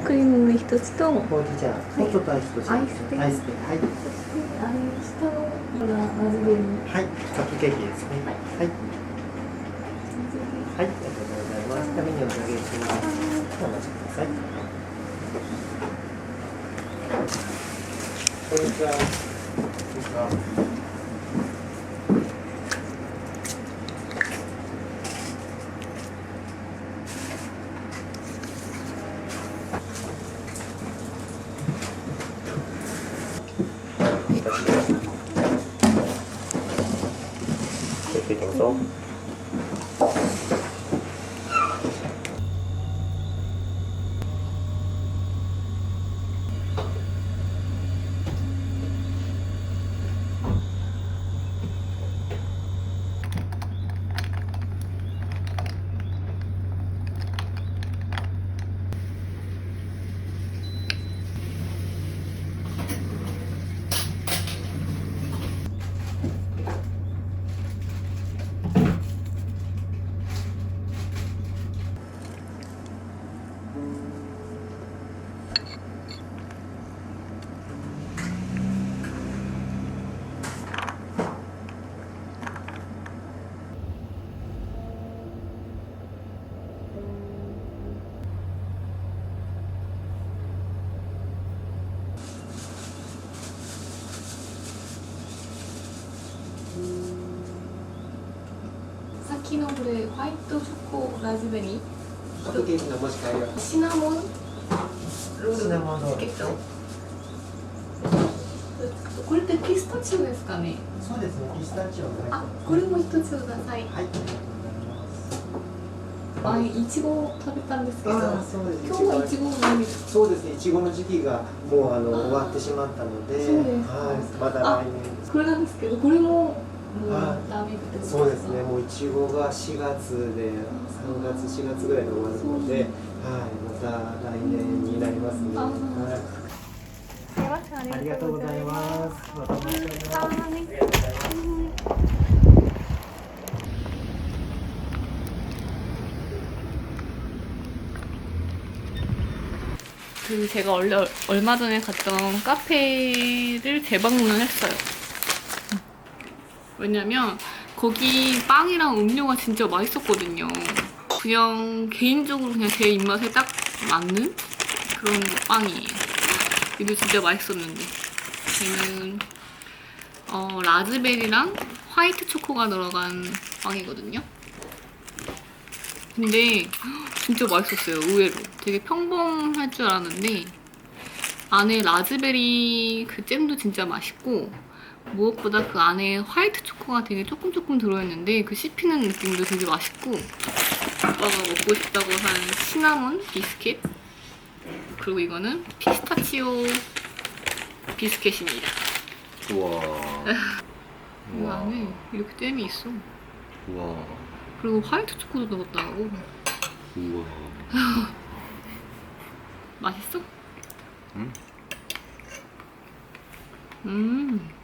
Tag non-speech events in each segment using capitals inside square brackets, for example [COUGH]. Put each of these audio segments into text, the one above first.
クリームの一つとほうじ茶、もうちょっとアイスとアイスでアイスで、はい。あれ下のがラズベリーはい、カップケーキですね。はい。はい、ありがとうございます。メニューお下げします。お待ちください。こんにちは。こんにちは。ゆっく きのこれホワイトチョコラズベリー。カップケーキの持ち帰りは。シナモン。ロールシナモンロールチケット。これってピスタチオですかね？そうですね、ピスタチオがあこれも一つください。はい。あいちご食べたんですけど。あそうです。今日はいちごないです。そうですね、いちごの時期がもうあの終わってしまったので、そうでい、また来年。これなんですけどこれもはい、長引ってそうですね。もういちごが4月で3月4月ぐらいで終わるので、はい、また来年になりますね、はありがとうございます。그제가얼마 전에 갔던 카페를 재방문을 했어 요. 왜냐면 거기 빵이랑 음료가 진짜 맛있었거든요. 그냥 개인적으로 그냥 제 입맛에 딱 맞는 그런 빵이에요. 이도 진짜 맛있었는데 걔는 어, 라즈베리랑 화이트 초코가 들어간 빵이거든요. 근데 진짜 맛있었어요. 의외로 되게 평범할 줄 알았는데 안에 라즈베리 그 잼도 진짜 맛있고 무엇보다 그 안에 화이트 초코가 되게 조금 조금 들어있는데 그 씹히는 느낌도 되게 맛있고 오빠가 먹고 싶다고 한 시나몬 비스켓 그리고 이거는 피스타치오 비스켓입니다. 우와. [LAUGHS] 이 안에 이렇게 잼이 있어. 우와. 그리고 화이트 초코도 넣었다고. 우와. [LAUGHS] 맛있어? 응? 음.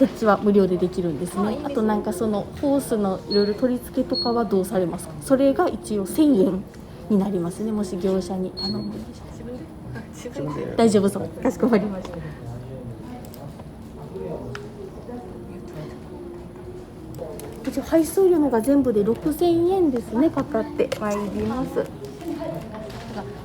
設置は無料でできるんですね。あとなんかそのホースのいろいろ取り付けとかはどうされますか？それが一応1000円になりますね。もし業者に頼むんで。し大丈夫そう。かしこまりました一応配送料のが全部で6000円ですねかかって。まいります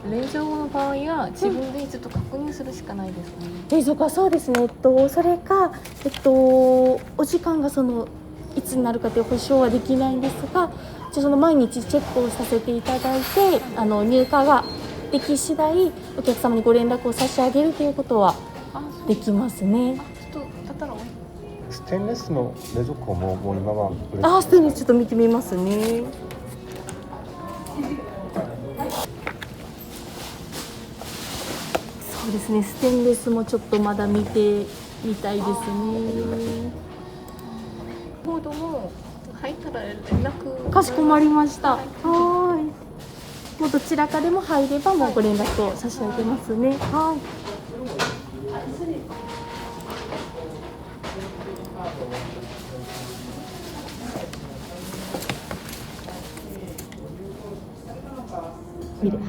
冷蔵庫の場合は自分でちょっと確認するしかないですね。冷蔵庫はそうですね、えっと、それか、えっと、お時間がそのいつになるかという保証はできないんですが一応その毎日チェックをさせていただいてあの入荷ができ次第お客様にご連絡を差し上げるということはあ、そうできますね。ちょっとだったらステンレスの冷蔵庫ももう今は売れてあー、ステンレスちょっと見てみますね。そうですね。ステンレスもちょっとまだ見てみたいですね。コードも入ったら連絡かしこまりました。はーい。もうどちらかでも入ればもうご連絡を差し上げますね。はい。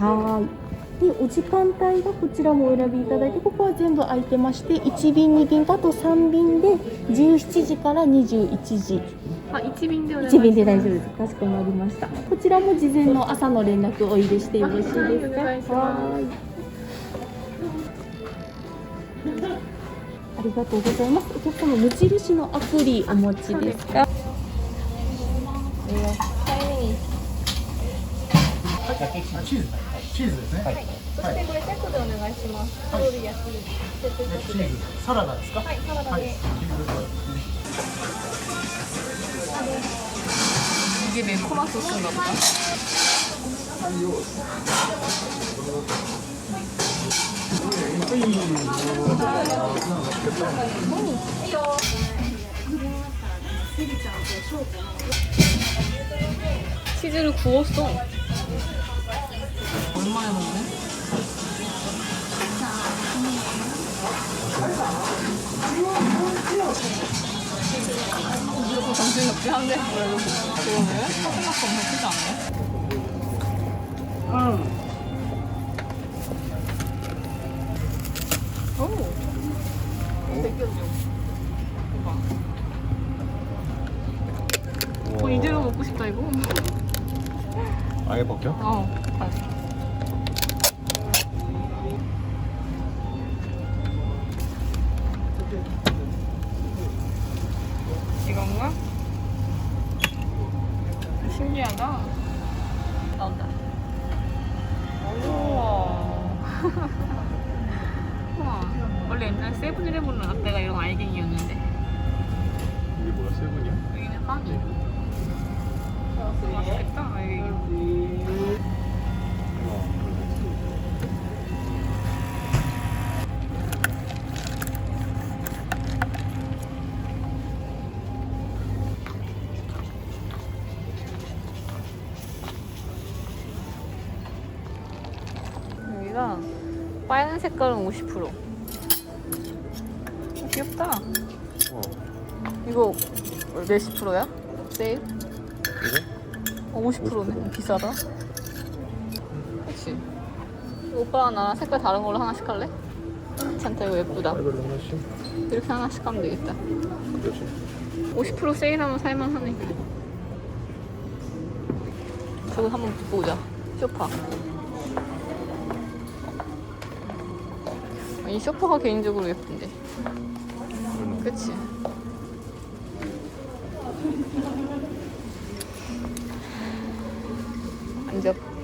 はーいでお時間帯がこちらもお選びいただいてここは全部空いてまして1便2便とあと3便で17時から21時あ一便でお願いし一ます便で大丈夫です。かしこまりました。こちらも事前の朝の連絡お入れしてよろしいですか？あはいありがとうございます。お客様無印のアプリお持ちですか？チーズチーズですね。はい。そしてこれセットでお願いします。ロール焼セット。サラダですか？はい、サラダで。ゲベコマソスの。시즈를 구웠 어. 얼마에 먹네? 정신이 없긴 한데 그래도 그거네 생각보다 나쁘지 않네 응 오. 되게 어, 이대로 먹고 싶다 이거 아예 벗겨? 어 신기하다. 나온다. 우와. [LAUGHS] 우와. 원래 옛날 세븐일레븐은 라떼가 이런 알갱이였는데 이게 뭐야 세븐이야? 여기는 빵이. 빨간 색깔은 50%. 어, 귀엽다. 어 이거 몇십 프로야? 세일? 이거? 어, 50%네. 비싸다. 그치? 오빠랑 나랑 색깔 다른 걸로 하나씩 할래? 괜찮다, 이거 예쁘다. 이걸로 하나씩 이렇게 하나씩 하면 되겠다. 그렇지 50% 세일하면 살만하네. 저거 한번 보자. 쇼파. 이 쇼파가 개인적으로 예쁜데. 그치? 앉아.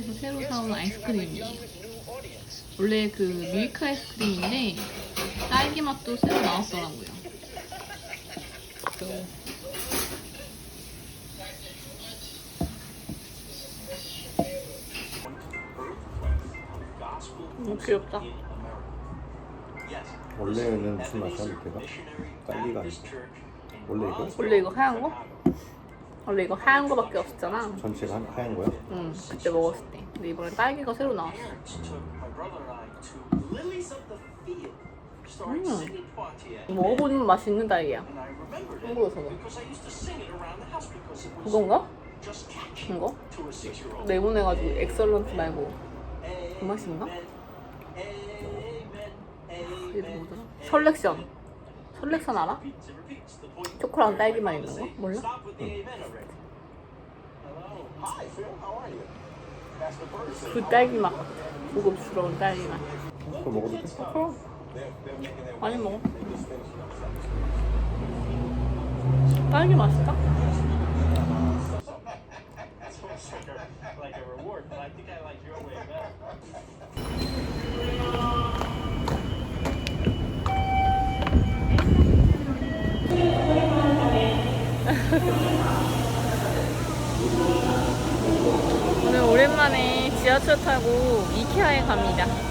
마트에서 새로 사온 아이스크림이에요. 원래 그 밀크 아이스크림인데 딸기 맛도 새로 나왔더라고요. 너무 귀엽다. 원래는 무슨 맛이야 밑에가? 딸기가 아니고 원래 이거? 원래 이거 하얀 거? 원래 이거 하얀 거밖에 없었잖아. 전체가 하- 하얀 거야? 응, 그때 먹었을 때. 근데 이번에 딸기가 새로 나왔어. 음. 먹어보는 맛이 있는 딸기야. 한국에서는. 그건가? 이거? 레몬해가지고 엑설런트 말고 그 맛인가? 이름 뭐더라? 설렉션. 설렉션 알아? 초코랑 딸기만 있는 거? 몰라? 그 딸기 맛. 고급스러운 딸기 맛. 그거 먹어도 돼? 그럼. 많이 먹어. 딸기 맛있다? 타고 이케아에 갑니다.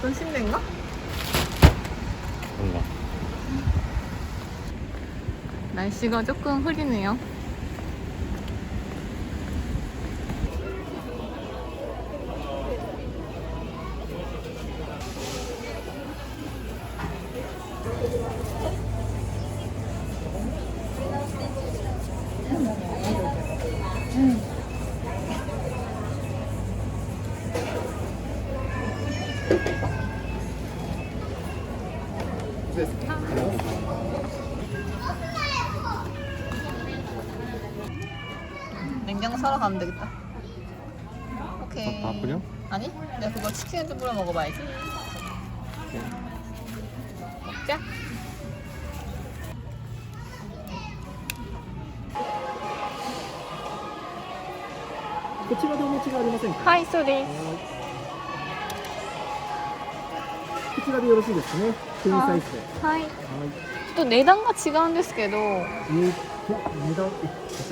봤던 침대인가? 뭔가. 날씨가 조금 흐리네요. 냉장고 사러 가면 되겠다. 오케이. 다 뿌려? 아니, 내가 그거 치킨에 좀 뿌려 먹어봐야지. 먹자. こちらでお持ちがありませんかはい、そうです。こちらでよろしいですねクイーンサイズではい。はいちょっと値段が違うんですけど、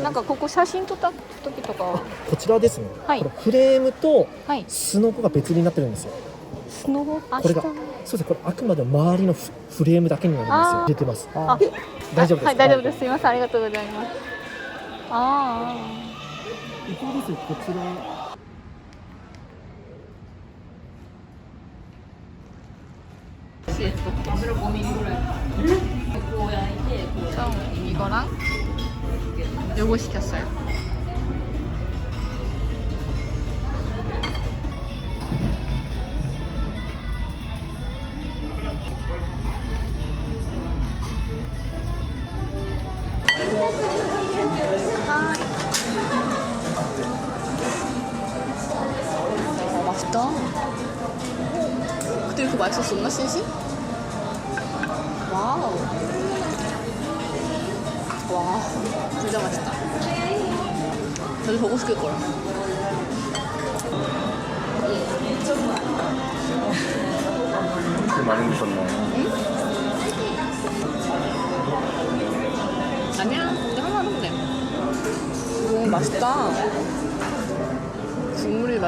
なんかここ写真撮った時とか、こちらですね、はい。これフレームとはい。スノコが別になってるんですよ。スノボ、あ、これがそうですねこれあくまでも周りのフフレームだけになるんですよ。出てます。あ。で大丈夫ですはい、大丈夫です。すみません、ありがとうございます。あ一方ですねこちら。 아. 요거 시켰어요. 국물이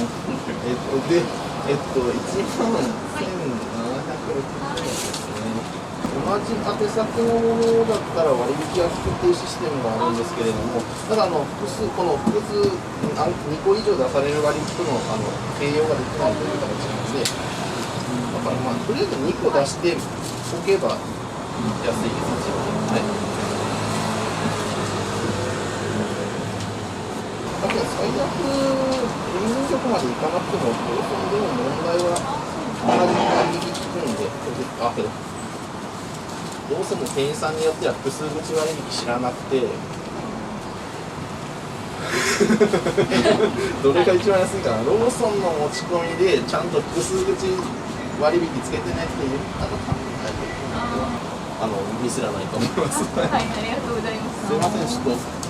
えっと、で、えっと、1万1760円ですね。同じ宛先のものだったら割引が効くっていうシステムがあるんですけれども、ただあの複数この複数2個以上出される割引とのあの併用ができないという形なので、だからまあとりあえず2個出しておけば安いですはい。最悪、郵便局まで行かなくても、ローソンでも問題は同じ割引効くんで、あ、けど、ローソンの店員さんによっては複数口割引知らなくて、[LAUGHS] どれが一番安いかな、ローソンの持ち込みでちゃんと複数口割引つけてねって言ったら、あのミスらないと思います。はい、ありがとうございます。すいません、ちょっと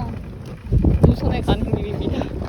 로손에 가는 길입니다.